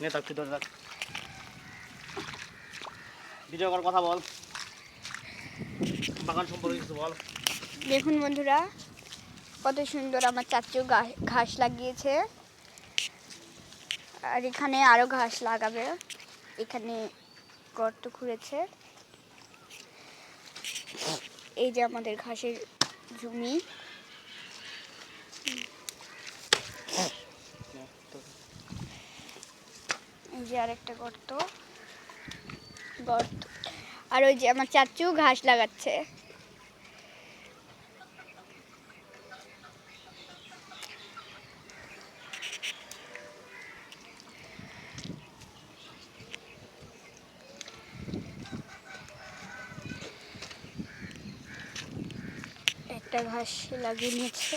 নে ভিডিও করার কথা বল। বাগান সম্পর্কে কিছু বল। দেখুন বন্ধুরা, কত সুন্দর আমার চাচু ঘাস লাগিয়েছে। আর এখানে আরও ঘাস লাগাবে। এখানে গর্ত খুঁড়েছে। এই যে আমাদের ঘাসের জমি নে, তো। যে আরেকটা গর্ত। গর্ত। আর ওই যে আমার চাচু ঘাস লাগাচ্ছে। একটা ঘাস লাগিয়ে নিচ্ছে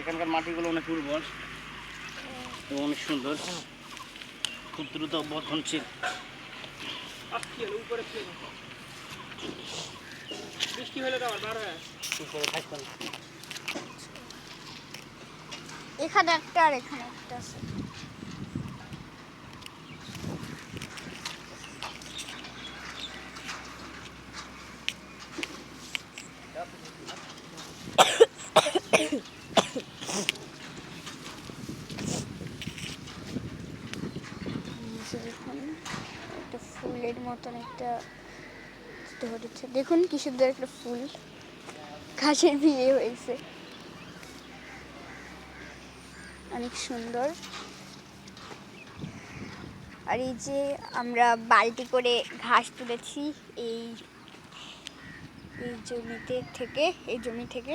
এখানকার মাটিগুলো অনেক উর্বর এবং অনেক সুন্দর। খুব দ্রুত বর্ধনশীল বৃষ্টি হলে এখানে একটা আর এখানে একটা আছে নিচে দেখুন একটা ফুলের মতন একটা ধরেছে দেখুন কি সুন্দর একটা ফুল। ঘাসের বিয়ে হয়েছে। অনেক সুন্দর। আর এই যে আমরা বালতি করে ঘাস তুলেছি এই এই জমিতে থেকে, এই জমি থেকে।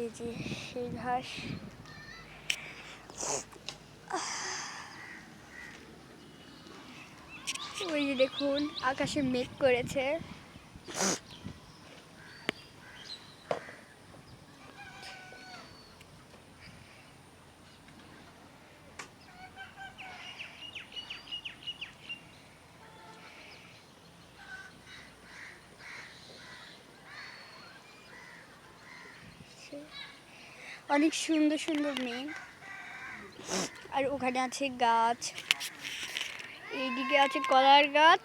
এই যে সেই ঘাস। ওই যে দেখুন আকাশে মেঘ করেছে। অনেক সুন্দর সুন্দর মেঘ। আর ওখানে আছে গাছ। এইদিকে আছে কলার গাছ।